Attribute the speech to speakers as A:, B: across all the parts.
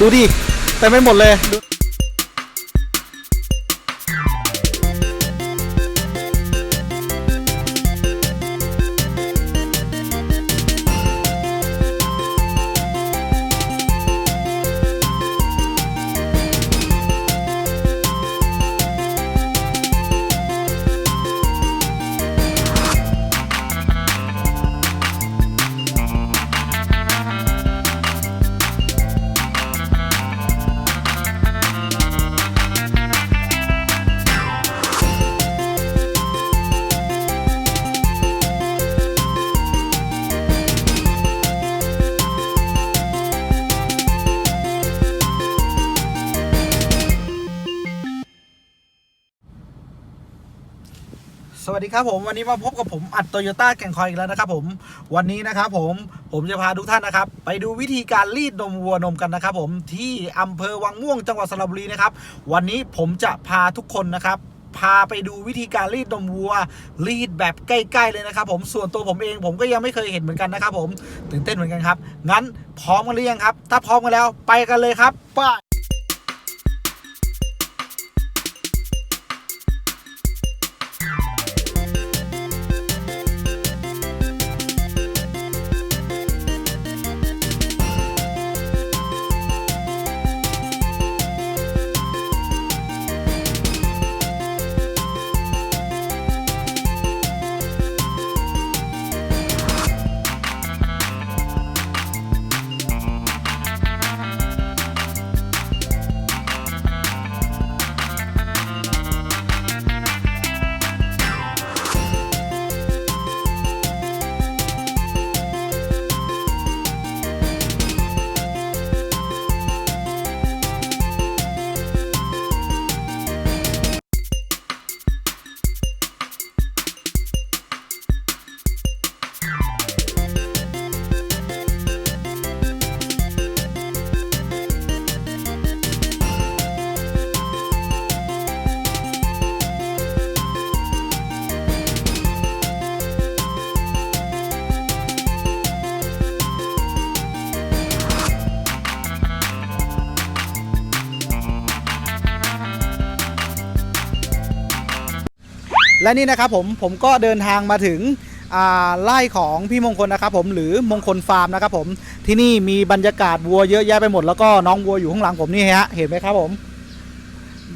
A: ดูดิเต็มไปหมดเลย ดีครับผมวันนี้มาพบกับผมอัดโตโยต้าแก่งคอยอีกแล้วนะครับผมวันนี้นะครับผมผมจะพาทุกท่านนะครับ ไปดูวิธีการรีดนมวัวนมกันนะครับผมที่อำเภอวังม่วงจังหวัดสระบุรีนะครับ วันนี้ผมจะพาทุกคนนะครับพาไปดูวิธีการรีดนมวัว รีดแบบใกล้ ๆ เลยนะครับผมส่วนตัวผมเองผมก็ยังไม่เคยเห็นเหมือนกันนะครับผมตื่นเต้นเหมือนกันครับ งั้นพร้อมกันหรือยังครับ ถ้าพร้อมกันแล้วไปกันเลยครับไป และนี่นะครับผมผมก็เดินทางมาถึงไร่ของพี่มงคลนะครับผมหรือมงคลฟาร์มนะครับผมที่นี่มีบรรยากาศวัวเยอะแยะไปหมดแล้วก็น้องวัวอยู่ข้างหลังผมนี่ฮะเห็นไหมครับผม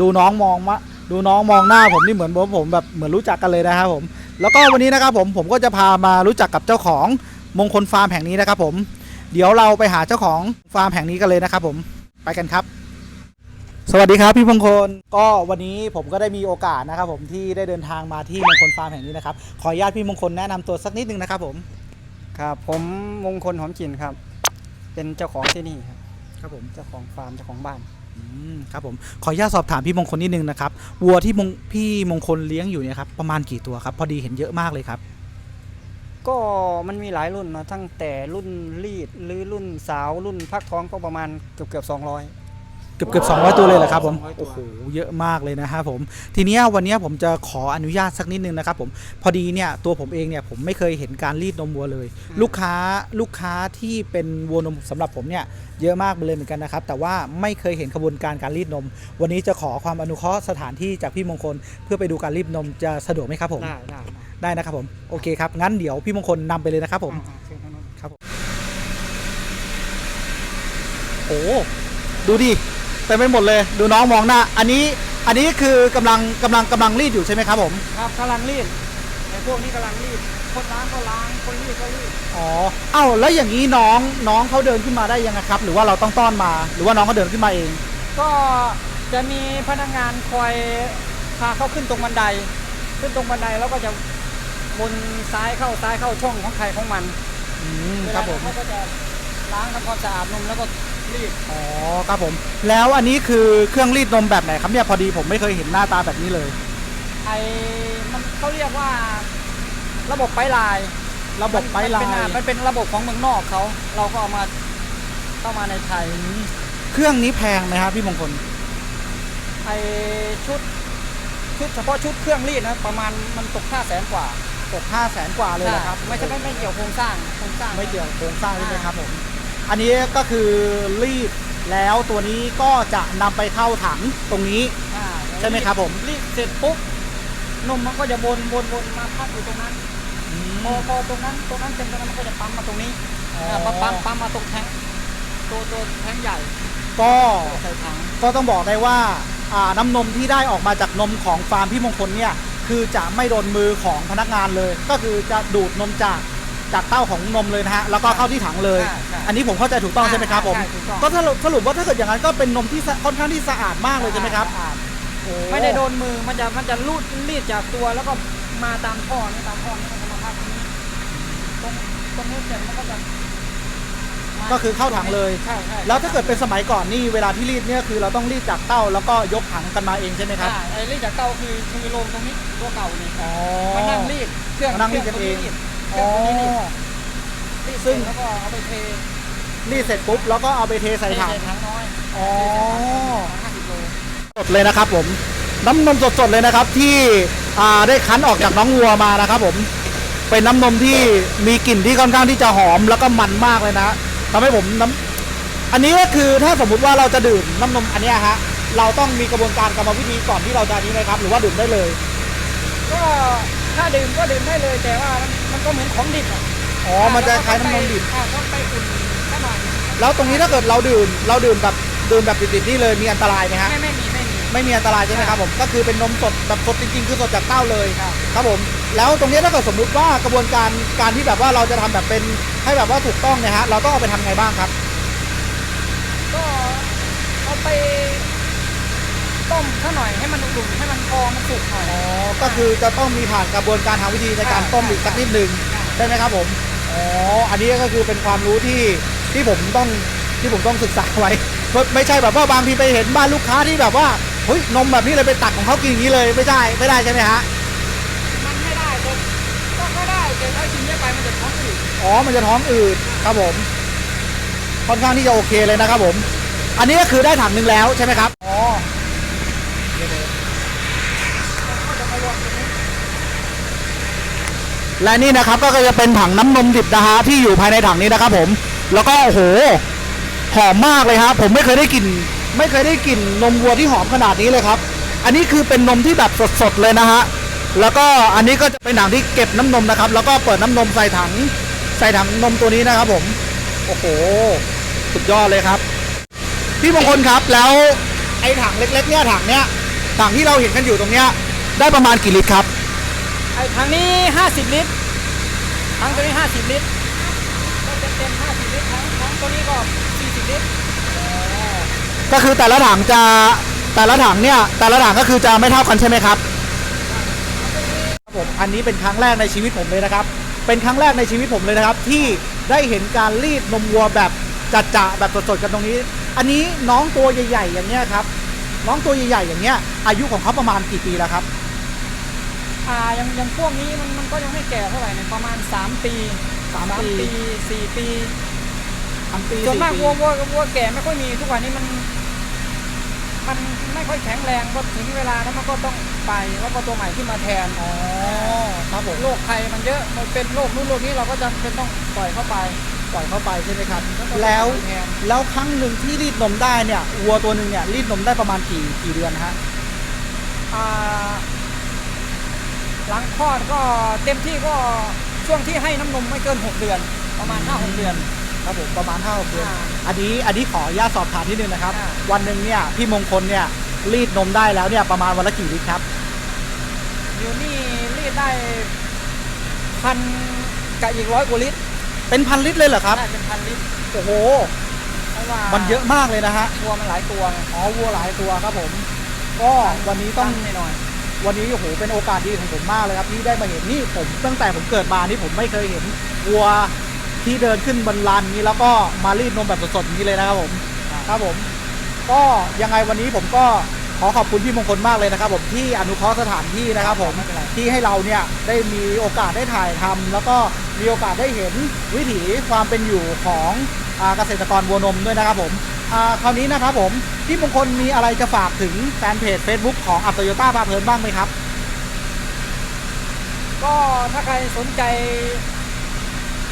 A: ดูน้องมองมาดูน้องมองหน้าผมนี่เหมือนผมผมแบบเหมือนรู้จักกันเลยนะครับผม แล้วก็วันนี้นะครับผมผมก็จะพามารู้จักกับเจ้าของมงคลฟาร์มแห่งนี้นะครับผม เดี๋ยวเราไปหาเจ้าของฟาร์มแห่งนี้กันเลยนะครับผมไปกันครับ สวัสดีครับพี่มงคลก็วันนี้ผมก็ได้มีโอกาสนะครับผมที่ได้เดินทางมาที่มงคลฟาร์มแห่งนี้นะครับขออนุญาตพี่มงคลแนะนำตัวสักนิดนึงนะครับผม
B: ครับผมมงคลหอมกลิ่นครับ เป็นเจ้าของที่นี่ครับ
A: ครับผม
B: เจ้าของฟาร์มเจ้าของบ้าน
A: อืมครับผมขออนุญาตสอบถามพี่มงคลนิดนึงนะครับวัวที่มงพี่มงคลเลี้ยงอยู่เนี่ยครับประมาณกี่ตัวครับพอดีเห็นเยอะมากเลยครับ
B: ก็มันมีหลายรุ่นนะตั้งแต่รุ่นรีดหรือรุ่นสาวรุ่นพักท้องก็ประมาณเกือบเกือบสองร้อย
A: เกือบเกือบสองร้อยตัวเลยเหรอครับผม
B: 200ตัว
A: โอ้โห เยอะมากเลยนะครับผม ทีเนี้ยวันเนี้ยผมจะขออนุญาตสักนิดนึงนะครับผม พอดีเนี่ยตัวผมเองเนี่ยผมไม่เคยเห็นการรีดนมวัวเลยลูกค้าลูกค้าที่เป็นวัวนมสำหรับผมเนี่ยเยอะมากเลยเหมือนกันนะครับ แต่ว่าไม่เคยเห็นขบวนการการรีดนม วันนี้จะขอความอนุเคราะห์สถานที่จากพี่มงคล เพื่อไปดูการรีดนมจะสะดวกไหมครับผม
B: ได้ได้
A: ได้นะครับผม โอเคครับ งั้นเดี๋ยวพี่มงคลนำไปเลยนะครับผม
B: อ่าๆเชิญทางนู้น
A: ครับผมโอ้ ดูดิ เต็มไปหมดเลย ดูน้องมองหน้า อันนี้อันนี้คือกำลังกำลังกำลังรีดอยู่ใช่ไหมครับผม
B: ครับกำลังรีดไอ้พวกนี้กำลังรีดคนล้างก็ล้างคนรีดก็รีด
A: อ๋อ เอ้าแล้วอย่างนี้น้องน้องเขาเดินขึ้นมาได้ยังไงครับ หรือว่าเราต้องต้อนมา หรือว่าน้องเขาเดินขึ้นมาเอง
B: ก็จะมีพนักงานคอยพาเขาขึ้นตรงบันได ขึ้นตรงบันไดแล้วก็จะวนซ้ายเข้าซ้ายเข้าช่องของใครของมัน
A: อืม
B: เว
A: ครั
B: ลา
A: บผม
B: เขาก็จะล้างทำความสะอาดนมแล้วก็ รีด
A: อ๋อครับผม แล้วอันนี้คือเครื่องรีดนมแบบไหนครับเนี่ยพอดีผมไม่เคยเห็นหน้าตาแบบนี้เลย
B: ไอ้มันเขาเรียกว่า ระบบไปลาย
A: ระบบไปลา
B: มันเป็น
A: ย
B: อะมันเป็นระบบของเมืองนอกเขาเราก็เอามาเข้ามาในไทย
A: เครื่องนี้แพงไหมครับพี่มงคล
B: ไอ้ชุดชุดเฉพาะชุดเครื่องรีดนะประมาณมันตกห้าแสนกว่า
A: ตกห้าแสนกว่าเลยเหรอครับ
B: ไม่ใช่ไม่ไม่เกี่ยวโครงสร้างโครงสร้าง
A: ไม่เกี่ยวโครงสร้างใช่ไหมครับผม อันนี้ก็คือรีดแล้วตัวนี้ก็จะนำไปเข้าถังตรงนี้
B: อ่า
A: ใช่ไหมครับผม
B: รีดเสร็จปุ๊บนมมันก็จะวนวนวนมาพักอยู่ตรงนั้นพอพอตรงนั้นตรงนั้นเต็มตรงนั้นมันก็จะปั๊มมาตรงนี้
A: อ๋อ
B: อ่าปั๊มปั๊มปั๊มมาตรงแทงตัวตัวแทงใหญ่
A: ก็
B: ใส่ถัง
A: ก็ต้องบอกได้ว่าอ่าน้ำนมที่ได้ออกมาจากนมของฟาร์มพี่มงคลเนี่ย คือจะไม่โดนมือของพนักงานเลย ก็คือจะดูดนมจาก จากเต้าของนมเลยนะฮะแล้วก็เข้าที่ถังเลย
B: ใช่ใช่
A: อันนี้ผมเข้าใจถูกต้องใช่ไหมครับผม
B: ใช่ถูกต้อง
A: ก็สรุปสรุปว่าถ้าเกิดอย่างนั้นก็เป็นนมที่สะค่อนข้างที่สะอาดมากเลยใช่ไหมครับ
B: สะอาด
A: โอ้
B: ไม่ได้โดนมือมันจะมันจะลูดรีดจากตัวแล้วก็มาตามท่อนี่ตามท่อนี่มันจะมาพักตรงนี้ตรงตรงนี้เสร็จมันก็จะมา
A: ก็คือเข้าถังเลย
B: ใช่ใช่
A: แล้วถ้าเกิดเป็นสมัยก่อนนี่เวลาที่รีดเนี่ยคือเราต้องรีดจากเต้าแล้วก็ยกถังกันมาเองใช่ไหมครับ
B: อ่าไอ้รีดจากเตาคือคือลงตรงนี้ตัวเก่านี่
A: อ๋อ
B: มานั่งรีดเครื่อง
A: มานั่งรีดกันเอง
B: เครื่
A: อง
B: ตัวนี้รีดรีด
A: ซึ่
B: ซึ่
A: ง
B: งแล้วก็เอาไปเท
A: รีดเสร็จปุ๊บแล้วก็เอาไปเทใส่ถัง
B: เทถังน้อย
A: อ๋อ
B: ห้าสิบโล
A: สดเลยนะครับผมน้ำนมสดๆเลยนะครับที่อ่าได้คั้นออกจากน้องวัวมานะครับผมเป็นน้ำนมที่มีกลิ่นที่ค่อนข้างที่จะหอมแล้วก็มันมากเลยนะทำให้ผมน้ำอันนี้ก็คือถ้าสมมุติว่าเราจะดื่มน้ำนมอันเนี้ยฮะเราต้องมีกระบวนการกรรมวิธีก่อนที่เราจะนนี้ไหมครับ หรือว่าดื่มได้เลย
B: ถ้าดื่มก็ดื่มได้เลย แต่ว่ามันมันก็เหมือนของดิบอะ
A: อ๋อ มันจะคล้ายน้ำนมดิบ
B: อ่าต้องไปอุ่นสักหน่อย
A: แล้วตรงนี้ถ้าเกิดเราดื่ม เราดื่มแบบดื่มแบบดิบๆนี่เลยมีอันตรายไหมฮะ
B: ไม่ไม่มีไม่มี
A: ไม่มีอันตรายใช่ไหมครับผม ก็คือเป็นนมสดแบบสดจริงๆ คือสดจากเต้าเลย
B: ครับ
A: ครับผม แล้วตรงนี้ถ้าเกิดสมมุติว่ากระบวนการการที่แบบว่าเราจะทำแบบเป็นให้แบบว่าถูกต้องเนี่ยฮะ เราต้องเอาไปทำไงบ้างครับ
B: ก็เอาไป ต้มซะหน่อยให้มันอุ่นๆให้มันพอมันสุกหน่อย
A: อ๋อก็คือจะต้องมีผ่านกระบวนการทางวิธีในการต้มอีกสักนิดหนึ่งใช่ไหมครับผมอ๋ออันนี้ก็คือเป็นความรู้ที่ที่ผมต้องที่ผมต้องศึกษาไว้ไม่ไม่ใช่แบบว่าบางทีไปเห็นบ้านลูกค้าที่แบบว่าเฮ้ยนมแบบนี้เลยไปตักของเขากินอย่างนี้เลยไม่ใช่ไม่ได้ใช่ไหมฮะ
B: มันไม่ได้แต่ก็ก็ได้แต่ถ้ากินเยอะไปมันจะท้องอืด
A: อ๋อมันจะท้องอืดครับผมค่อนข้างที่จะโอเคเลยนะครับผม อันนี้ก็คือได้ถังหนึ่งแล้วใช่ไหมครับ อ๋อ
B: ก็จะมารวมตรงนี้
A: และนี่นะครับก็จะเป็นถังน้ำนมดิบนะฮะที่อยู่ภายในถังนี้นะครับ ผม แล้วก็โอ้โหหอมมากเลยครับผมไม่เคยได้กลิ่นไม่เคยได้กลิ่นนมวัวที่หอมขนาดนี้เลยครับ อันนี้คือเป็นนมที่แบบสดๆเลยนะฮะแล้วก็อันนี้ก็จะเป็นถังที่เก็บน้ำนมนะครับ แล้วก็เปิดน้ำนมใส่ถัง ใส่ถังนมตัวนี้นะครับ ผม โอ้โหสุดยอดเลยครับ พี่มงคลครับแล้วไอ้ถังเล็กๆเนี่ยถังเนี้ยถังที่เราเห็นกันอยู่ตรงเนี้ยได้ประมาณกี่ลิตรครับ
B: ไอ้ถังนี้ 50 ลิตรถังตัวนี้ 50 ลิตรก็เต็มเต็มๆ50 ลิตรถังถังตัวนี้ก็ 40 ลิตร
A: ก็คือแต่ละถังจะแต่ละถังเนี่ยแต่ละถังก็คือจะไม่เท่ากันใช่ไหมครับผมอันนี้เป็นครั้งแรกในชีวิตผมเลยนะครับ เป็นครั้งแรกในชีวิตผมเลยนะครับ ที่ได้เห็นการรีดนมวัวแบบจัดจะแบบสดๆกันตรงนี้ อันนี้น้องตัวใหญ่ๆอย่างเนี้ยครับ น้องตัวใหญ่ๆอย่างเนี้ยอายุของเขาประมาณกี่ปีแล้วครับ
B: อ่ายังยังพวกนี้มันมันก็ยังไม่แก่เท่าไหร่เนี่ยประมาณ 3 ปี
A: สาม
B: สาม
A: ปี
B: ปีสี่ปี
A: สามปี
B: ส่วนมาก
A: สี่ปี
B: วัววัววัวแก่ไม่ค่อยมีทุกวันนี้มันมันไม่ค่อยแข็งแรงก็ถึงเวลาแล้วมันก็ต้องไปแล้วก็ตัวใหม่ขึ้นมาแทน
A: อ๋อครับผม
B: โรคภัยมันเยอะมันเป็นโรคนู้นโรคนี้เราก็จำเป็นต้องปล่อยเข้าไป
A: ปล่อยเข้าไปใช่ไหมครับ
B: ก็
A: แล้ว
B: แทน
A: แล้วครั้งหนึ่งที่รีดนมได้เนี่ยวัวตัวหนึ่งเนี่ยรีดนมได้ประมาณกี่กี่เดือนฮะ
B: อ่า หลังคลอดก็เต็มที่ก็ช่วงที่ให้น้ำนมไม่เกิน 6 เดือน ประมาณ 5-6 เดือน
A: ครับผมประมาณ5้าเดือน
B: อ่า
A: อันนี้อันนี้ขออนุญาตสอบถามนิดนึงนะครับ
B: อ่า
A: วันหนึ่งเนี่ยพี่มงคลเนี่ยรีดนมได้แล้วเนี่ยประมาณวันละกี่ลิตรครับ
B: อยู่นี่รีดได้พันกับอีกร้อยกว่าลิตร
A: เป็นพันลิตรเลยเหรอครับ
B: ได้เป็นพันลิตร
A: โอ้โห
B: เพราะว่า
A: มันเยอะมากเลยนะฮะ
B: วัวมันหลายตัวไง
A: อ๋อวัวหลายตัวครับผม ก็วันนี้ต้อง
B: หน่อย
A: วันนี้โอ้โหเป็นโอกาสดีของผมมากเลยครับที่ได้มาเห็นนี่ผมตั้งแต่ผมเกิดมานี่ผมไม่เคยเห็นวัวที่เดินขึ้นบนลานนี้แล้วก็มารีดนมแบบสดๆอย่างนี้เลยนะครับผมครับผม ก็ยังไงวันนี้ผมก็ขอขอบคุณพี่มงคลมากเลยนะครับ ผมที่อนุเคราะห์สถานที่นะครับ ผม
B: ไม่เป็นไร
A: ที่ให้เราเนี่ยได้มีโอกาสได้ถ่ายทำแล้วก็มีโอกาสได้เห็นวิถีความเป็นอยู่ของอาเกษตรกรวัวนมด้วยนะครับผมอ่า คราวนี้นะครับผมพี่มงคลมีอะไรจะฝากถึงแฟนเพจ Facebook ของอัตโยต้าพาเพลินบ้างไหมครับ
B: ก็ถ้าใครสนใจ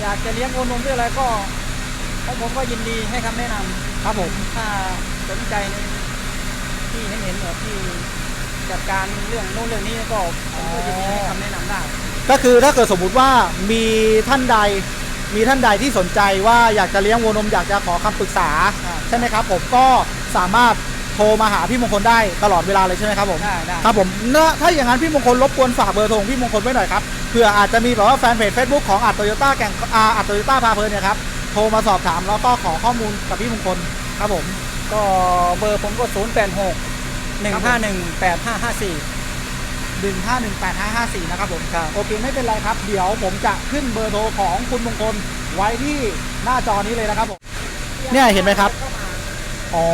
B: อยากจะเลี้ยงวัวนมหรืออะไรก็ของผมก็ยินดีให้คำแนะนำ
A: ครับผม
B: ถ้าสนใจในที่เห็นเห็นแบบที่จัดการเรื่องโน้นเรื่องนี้ก็ผมก็ยินดีให้คำแนะนำได้
A: ก็คือถ้าเกิดสมมุติว่ามีท่านใดมีท่านใดที่สนใจว่าอยากจะเลี้ยงวัวนมอยากจะขอคำปรึกษา
B: ครับ
A: ใช่ไหมครับผมก็สามารถโทรมาหาพี่มงคลได้ตลอดเวลาเลยใช่ไหมครับผม
B: ได้ได้
A: ครับผมเนอะถ้าอย่างนั้นพี่มงคลรบกวนฝากเบอร์โทรของพี่มงคลไว้หน่อยครับเผื่ออาจจะมีแบบว่าแฟนเพจ Facebook ของอัดโตโยต้าแก่งอาอัดโตโยต้าพาเพลินเนี่ยครับโทรมาสอบถามแล้วก็ขอข้อมูลกับพี่มงคลครับผม
B: ก็เบอร์ผมก็ 0 8 6 1 5 1 8 5 5 4
A: 1518554นะครับผม
B: ครับ
A: โอเคไม่เป็นไรครับ เดี๋ยวผมจะขึ้นเบอร์โทรของคุณมงคลไว้ที่หน้าจอนี้เลยนะครับผม เนี่ยเห็นไหมครับ อ๋อ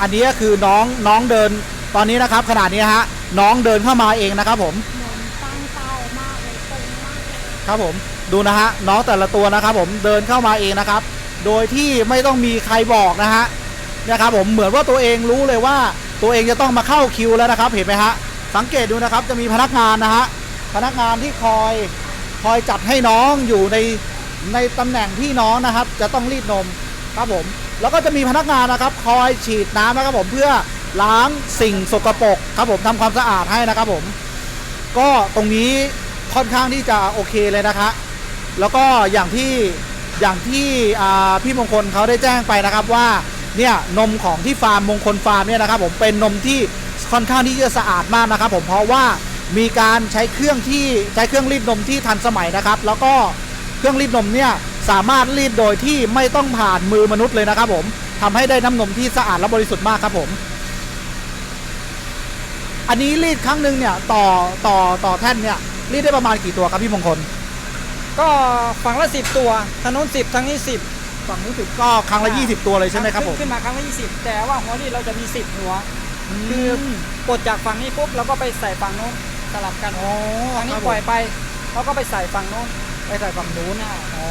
A: อันนี้ก็คือน้องน้องเดินตอนนี้นะครับขนาดนี้ฮะน้องเดินเข้ามาเองนะครับ ผม
C: เหมือนตั้งเป้ามากเลยตรงมากเลย
A: ครับผมดูนะฮะน้องแต่ละตัวนะครับ ผมเดินเข้ามาเองนะครับ โดยที่ไม่ต้องมีใครบอกนะฮะนะครับผมเหมือนว่าตัวเองรู้เลยว่าตัวเองจะต้องมาเข้าคิวแล้วนะครับ เห็นไหมฮะสังเกตดูนะครับจะมีพนักงานนะฮะพนักงานที่คอยคอยจัดให้น้องอยู่ในในตำแหน่งที่น้องนะครับ จะต้องรีดนมครับผม แล้วก็จะมีพนักงานนะครับ คอยฉีดน้ำนะครับผมเพื่อล้างสิ่งสกปรกครับผมทำความสะอาดให้นะครับผม ก็ตรงนี้ค่อนข้างที่จะโอเคเลยนะคะแล้วก็อย่างที่อย่างที่พี่มงคลเขาได้แจ้งไปนะครับว่าเนี่ยนมของที่ฟาร์มมงคลฟาร์มเนี่ยนะครับผมเป็นนมที่ค่อนข้างที่จะสะอาดมากนะครับ ผมเพราะว่ามีการใช้เครื่องที่ใช้เครื่องรีดนมที่ทันสมัยนะครับ แล้วก็เครื่องรีดนมเนี่ย สามารถรีดโดยที่ไม่ต้องผ่านมือมนุษย์เลยนะครับผมทำให้ได้น้ำนมที่สะอาดและบริสุทธิ์มากครับผม อันนี้รีดครั้งหนึ่งเนี่ยต่อต่อต่อแท่นเนี่ยรีดได้ประมาณกี่ตัวครับพี่มงคล
B: ก็ฝั่งละ10ตัวถนน10ทางนี้10
A: ฝั่งนู้นสิบก็ครั้งละ20ตัวเลยใช่ไหมครับผม
B: ขึ้นมาครั้งละ20แต่ว่าหัวนี่เราจะมี10หัว
A: คือ
B: ปลดจากฝั่งนี้ปุ๊บเราก็ไปใส่ฝั่งโน้นสลับกัน
A: อ๋อ
B: ฝั่งนี้
A: ครับ
B: ป
A: ผม
B: ล่อยไปเราก็ไปใส่ฝั่งโน้น
A: ไปใส่ฝั่งนู้นอ๋อ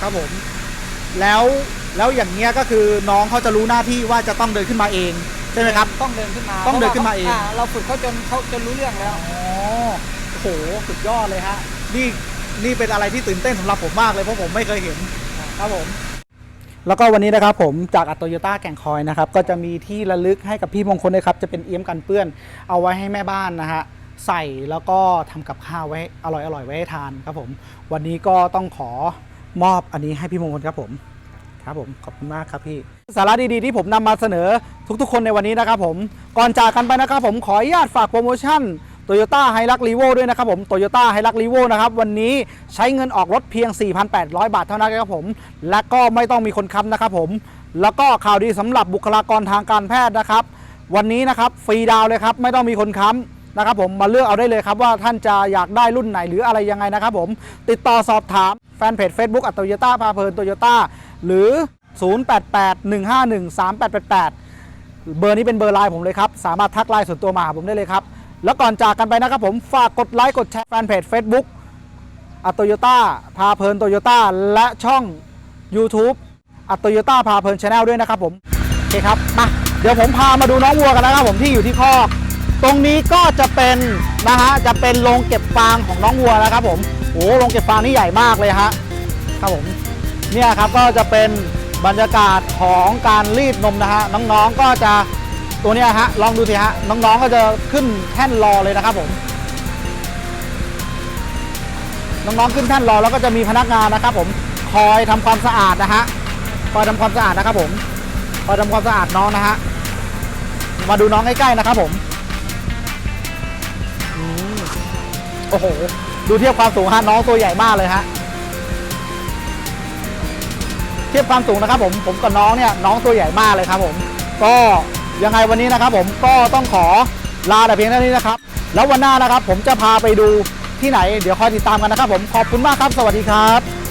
A: ครับผม แล้วแล้วอย่างเงี้ยก็คือน้องเขาจะรู้หน้าที่ว่าจะต้องเดินขึ้นมาเองใช่ไหมครับ
B: ต้องเดินขึ้นมา
A: ต้องเดินขึ้นมาเอง
B: พระว่เราฝึกเขาจนเขาจนรู้เรื่องแล้ว
A: อ๋อโอ้โหสุดยอดเลยฮะนี่นี่เป็นอะไรที่ตื่นเต้นสำหรับผมมากเลยเพราะผมไม่เคยเห็นครับผม แล้วก็วันนี้นะครับผมจากอัตโตโยต้าแก่งคอยนะครับก็จะมีที่ระลึกให้กับพี่มงคลด้วยครับ จะเป็นเอี้ยมกันเปื้อนเอาไว้ให้แม่บ้านนะฮะ ใส่แล้วก็ทำกับข้าวไว้อร่อยอร่อยๆไว้ให้ทานครับผม วันนี้ก็ต้องขอมอบอันนี้ให้พี่มงคลครับผมครับผมขอบคุณมากครับพี่ สาระดีๆที่ผมนำมาเสนอทุกๆ คนในวันนี้นะครับผมก่อนจากกันไปนะครับผมขออนุญาตฝากโปรโมชั่น Toyota h i l u x r e v o ด้วยนะครับผม Toyota h i l u x r e v o นะครับวันนี้ใช้เงินออกรถเพียง 4,800 บาทเท่านั้นครับผม และก็ไม่ต้องมีคนค้ำนะครับผม แล้วก็ข่าวดีสำหรับบุคลากรทางการแพทย์นะครับ วันนี้นะครับฟรีดาวเลยครับไม่ต้องมีคนค้ำ นะครับผมมาเลือกเอาได้เลยครับว่าท่านจะอยากได้รุ่นไหนหรืออะไรยังไงนะครับผมติดต่อสอบถามแฟนเพจ Facebook อัตโตโยต้าพาเพลินโตโยต้าหรือ 0881513888 เบอร์นี้เป็นเบอร์ไลน์ผมเลยครับ สามารถทักไลน์ส่วนตัวมาหาผมได้เลยครับ แล้วก่อนจากกันไปนะครับผมฝากกดไลค์กดแชร์แฟนเพจ Facebook อัตโตโยต้าพาเพลินโตโยต้าและช่อง YouTube อัตโตโยต้าพาเพลินชาแนลด้วยนะครับผม โอเคครับมาเดี๋ยวผมพามาดูน้องวัวกันนะครับผมที่อยู่ที่คอก ตรงนี้ก็จะเป็นนะฮะจะเป็นโรงเก็บฟางของน้องวัวนะครับผมโอ้โรงเก็บฟางนี่ใหญ่มากเลยฮะครับผมเนี่ยครับก็จะเป็นบรรยากาศของการรีดนมนะฮะน้องๆก็จะตัวนี้ฮะลองดูสิฮะน้องๆก็จะขึ้นแท่นรอเลยนะครับผมน้องๆขึ้นแท่นรอแล้วก็จะมีพนักงานนะครับ ผมคอยทำความสะอาดนะฮะคอยทำความสะอาดนะครับผมคอยทำความสะอาดน้องนะฮะมาดูน้องใกล้ๆนะครับผม โอ้โห ดูเทียบความสูงฮะน้องตัวใหญ่มากเลยฮะ เทียบความสูงนะครับผม ผมกับน้องเนี่ยน้องตัวใหญ่มากเลยครับผม ก็ยังไงวันนี้นะครับผมก็ต้องขอลาแต่เพียงเท่านี้นะครับ แล้ววันหน้านะครับผมจะพาไปดูที่ไหน เดี๋ยวคอยติดตามกันนะครับผม ขอบคุณมากครับ สวัสดีครับ